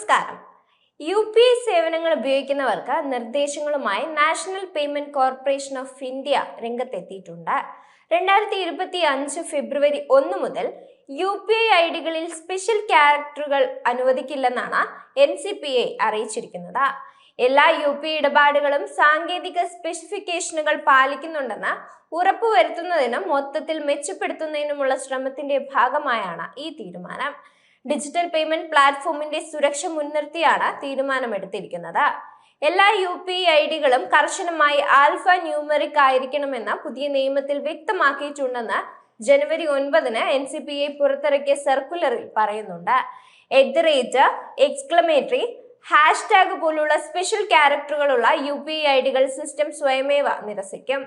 നമസ്കാരം. U P I സേവനങ്ങൾ ഉപയോഗിക്കുന്നവർക്ക് നിർദ്ദേശങ്ങളുമായി National Payment Corporation of India രംഗത്തെത്തിയിട്ടുണ്ട്. രണ്ടായിരത്തി ഇരുപത്തി അഞ്ച് ഫെബ്രുവരി ഒന്ന് മുതൽ യു പി ഐ ഐ ഡികളിൽ സ്പെഷ്യൽ ക്യാരക്ടറുകൾ അനുവദിക്കില്ലെന്നാണ് എൻ സി പി ഐ അറിയിച്ചിരിക്കുന്നത്. എല്ലാ യു പി ഇടപാടുകളും സാങ്കേതിക സ്പെസിഫിക്കേഷനുകൾ പാലിക്കുന്നുണ്ടെന്ന് ഉറപ്പുവരുത്തുന്നതിനും മൊത്തത്തിൽ മെച്ചപ്പെടുത്തുന്നതിനുമുള്ള ശ്രമത്തിന്റെ ഭാഗമായാണ് ഈ തീരുമാനം. ഡിജിറ്റൽ പേയ്മെന്റ് പ്ലാറ്റ്ഫോമിന്റെ സുരക്ഷ മുൻനിർത്തിയാണ് തീരുമാനമെടുത്തിരിക്കുന്നത്. എല്ലാ യു പി ഐ ഡികളും കർശനമായി ആൽഫ ന്യൂമറിക് ആയിരിക്കണമെന്ന് പുതിയ നിയമത്തിൽ വ്യക്തമാക്കിയിട്ടുണ്ടെന്ന് ജനുവരി ഒൻപതിന് എൻ സി പി ഐ പുറത്തിറക്കിയ സർക്കുലറിൽ പറയുന്നുണ്ട്. എറ്റ് റേറ്റ് എക്സ്ക്ലമേറ്ററി ഹാഷ്ടാഗ് പോലുള്ള സ്പെഷ്യൽ ക്യാരക്ടറുകളുള്ള യു പി ഐ ഐ ഡികൾ സിസ്റ്റം സ്വയമേവ നിരസിക്കും.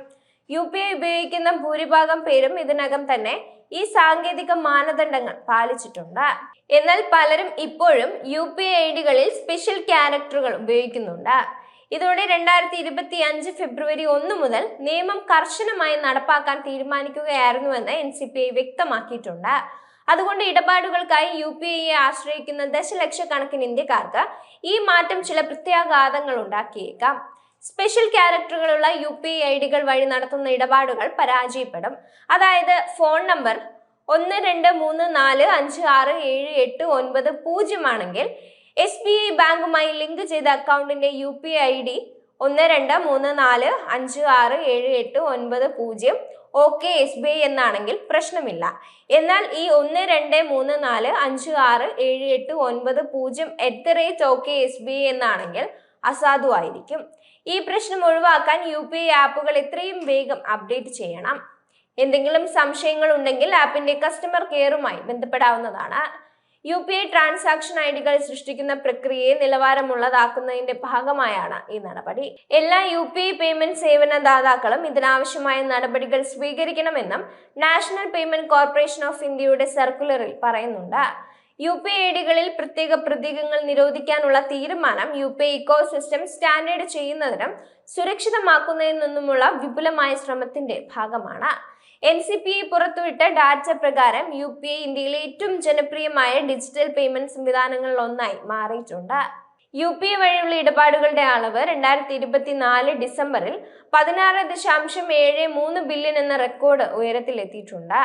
യു പി ഐ ഉപയോഗിക്കുന്ന ഭൂരിഭാഗം പേരും ഇതിനകം തന്നെ ഈ സാങ്കേതിക മാനദണ്ഡങ്ങൾ പാലിച്ചിട്ടുണ്ട്. എന്നാൽ പലരും ഇപ്പോഴും യു പി ഐ ഡികളിൽ സ്പെഷ്യൽ ക്യാരക്ടറുകൾ ഉപയോഗിക്കുന്നുണ്ട്. ഇതോടെ രണ്ടായിരത്തി ഇരുപത്തി അഞ്ച് ഫെബ്രുവരി ഒന്ന് മുതൽ നിയമം കർശനമായി നടപ്പാക്കാൻ തീരുമാനിക്കുകയായിരുന്നുവെന്ന് എൻ സി പി ഐ വ്യക്തമാക്കിയിട്ടുണ്ട്. അതുകൊണ്ട് ഇടപാടുകൾക്കായി യു പി ഐയെ ആശ്രയിക്കുന്ന ദശലക്ഷക്കണക്കിന് ഇന്ത്യക്കാർക്ക് ഈ മാറ്റം ചില പ്രത്യാഘാതങ്ങൾ ഉണ്ടാക്കിയേക്കാം. സ്പെഷ്യൽ ക്യാരക്ടറുകളുള്ള യു പി ഐ ഡികൾ വഴി നടത്തുന്ന ഇടപാടുകൾ പരാജയപ്പെടും. അതായത് ഫോൺ നമ്പർ ഒന്ന് രണ്ട് മൂന്ന് നാല് അഞ്ച് ആറ് ഏഴ് എട്ട് ഒൻപത് പൂജ്യം ആണെങ്കിൽ എസ് ബി ഐ ബാങ്കുമായി ലിങ്ക് ചെയ്ത അക്കൗണ്ടിന്റെ യു പി ഐ ഡി ഒന്ന് രണ്ട് മൂന്ന് നാല് അഞ്ച് ആറ് ഏഴ് എട്ട് ഒൻപത് പൂജ്യം ഓക്കെ എസ് ബി ഐ എന്നാണെങ്കിൽ പ്രശ്നമില്ല. എന്നാൽ ഈ ഒന്ന് രണ്ട് മൂന്ന് നാല് അഞ്ച് ആറ് ഏഴ് എട്ട് ഒൻപത് പൂജ്യം the rate okay S B I എന്നാണെങ്കിൽ അസാധുവായിരിക്കും. ഈ പ്രശ്നം ഒഴിവാക്കാൻ യു പി ഐ ആപ്പുകൾ എത്രയും വേഗം അപ്ഡേറ്റ് ചെയ്യണം. എന്തെങ്കിലും സംശയങ്ങൾ ഉണ്ടെങ്കിൽ ആപ്പിന്റെ കസ്റ്റമർ കെയറുമായി ബന്ധപ്പെടാവുന്നതാണ്. U P I transaction I ഡികൾ സൃഷ്ടിക്കുന്ന പ്രക്രിയയെ നിലവാരമുള്ളതാക്കുന്നതിന്റെ ഭാഗമായാണ് ഈ നടപടി. എല്ലാ യു പി ഐ പേയ്മെന്റ് സേവന ദാതാക്കളും ഇതിനാവശ്യമായ നടപടികൾ സ്വീകരിക്കണമെന്നും നാഷണൽ പേയ്മെന്റ് കോർപ്പറേഷൻ ഓഫ് ഇന്ത്യയുടെ സർക്കുലറിൽ പറയുന്നുണ്ട്. യു പി ഐ ഡികളിൽ പ്രത്യേക പ്രതീകങ്ങൾ നിരോധിക്കാനുള്ള തീരുമാനം U P I ecosystem standard ചെയ്യുന്നതിനും സുരക്ഷിതമാക്കുന്നതിൽ നിന്നുമുള്ള വിപുലമായ ശ്രമത്തിന്റെ ഭാഗമാണ്. എൻ സി പി ഐ പുറത്തുവിട്ട ഡാറ്റ പ്രകാരം യു പി ഐ ഇന്ത്യയിലെ ഏറ്റവും ജനപ്രിയമായ ഡിജിറ്റൽ പേയ്മെന്റ് സംവിധാനങ്ങളിൽ ഒന്നായി മാറിയിട്ടുണ്ട്. യു പി ഐ വഴിയുള്ള ഇടപാടുകളുടെ അളവ് രണ്ടായിരത്തി ഇരുപത്തിനാല് ഡിസംബറിൽ പതിനാറ് ദശാംശം ഏഴ് മൂന്ന് ബില്യൺ എന്ന റെക്കോർഡ് ഉയരത്തിലെത്തിയിട്ടുണ്ട്.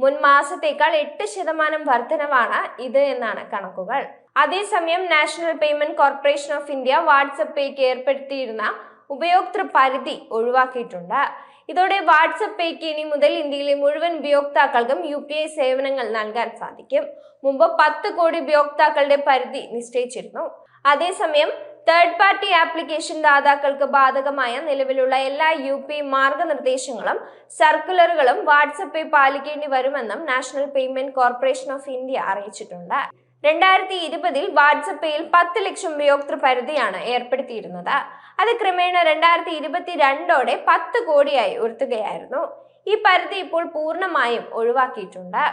മുൻ മാസത്തേക്കാൾ എട്ട് ശതമാനം വർധനവാണ് ഇത് എന്നാണ് കണക്കുകൾ. അതേസമയം National Payment Corporation of India WhatsApp പേയ്ക്ക് ഏർപ്പെടുത്തിയിരുന്ന ഉപയോക്തൃ പരിധി ഒഴിവാക്കിയിട്ടുണ്ട്. ഇതോടെ വാട്സപ്പ് പേയ്ക്ക് ഇനി മുതൽ ഇന്ത്യയിലെ മുഴുവൻ ഉപയോക്താക്കൾക്കും യു പി ഐ സേവനങ്ങൾ നൽകാൻ സാധിക്കും. മുമ്പ് പത്ത് കോടി ഉപയോക്താക്കളുടെ പരിധി നിശ്ചയിച്ചിരുന്നു. അതേസമയം തേർഡ് പാർട്ടി ആപ്ലിക്കേഷൻ ദാതാക്കൾക്ക് ബാധകമായ നിലവിലുള്ള എല്ലാ യു പി മാർഗനിർദ്ദേശങ്ങളും സർക്കുലറുകളും വാട്സപ്പിൽ പാലിക്കേണ്ടി വരുമെന്നും National Payment Corporation of India അറിയിച്ചിട്ടുണ്ട്. രണ്ടായിരത്തി ഇരുപതിൽ വാട്സപ്പിൽ പത്ത് ലക്ഷം ഉപയോക്തൃ പരിധിയാണ് ഏർപ്പെടുത്തിയിരുന്നത്. അത് ക്രമേണ രണ്ടായിരത്തി ഇരുപത്തി രണ്ടോടെ പത്ത് കോടിയായി ഉയർത്തുകയായിരുന്നു. ഈ പരിധി ഇപ്പോൾ പൂർണമായും ഒഴിവാക്കിയിട്ടുണ്ട്.